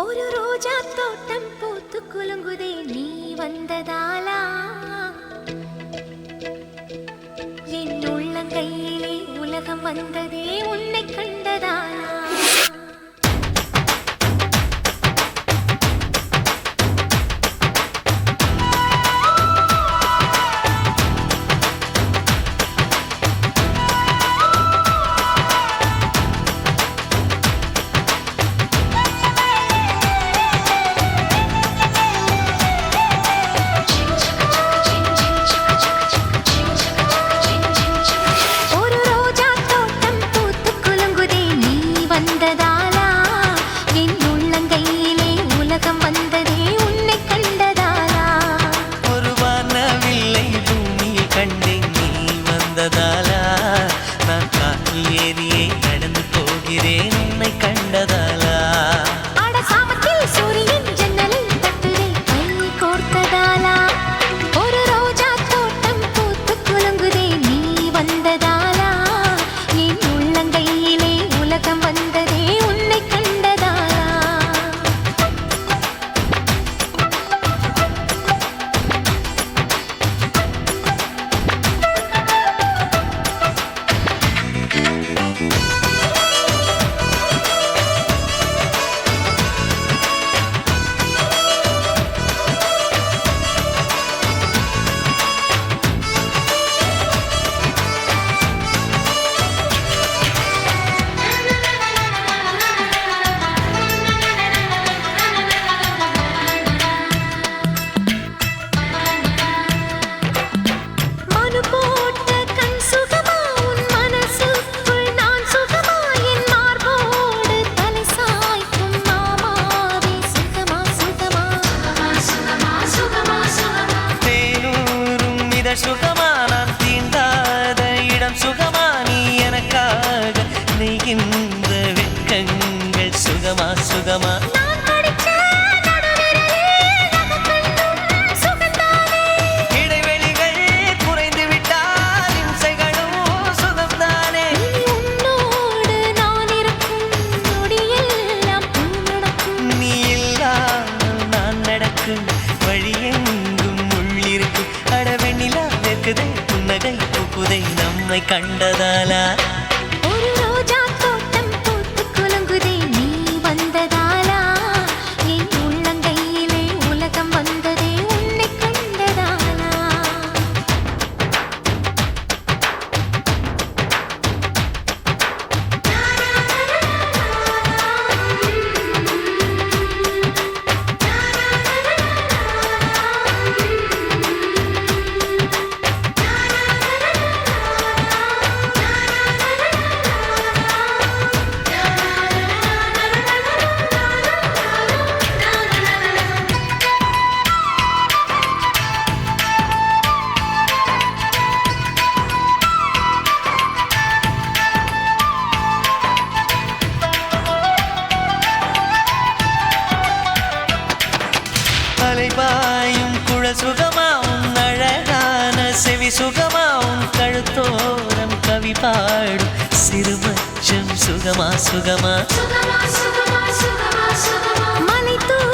ஒரு ரோஜா தோட்டம் பூத்து குலுங்குதே நீ வந்ததாலா என் உள்ளங்கையிலே உலகம் வந்ததே உன்னை கண்டதாலா கண்டதாலா? குரல் சுகமாவும் அழகான செவி சுகமாவும் கழுத்தோரம் கவி பாடும். சிறுமச்சம் சுகமா சுகமா. மலைத்தூர்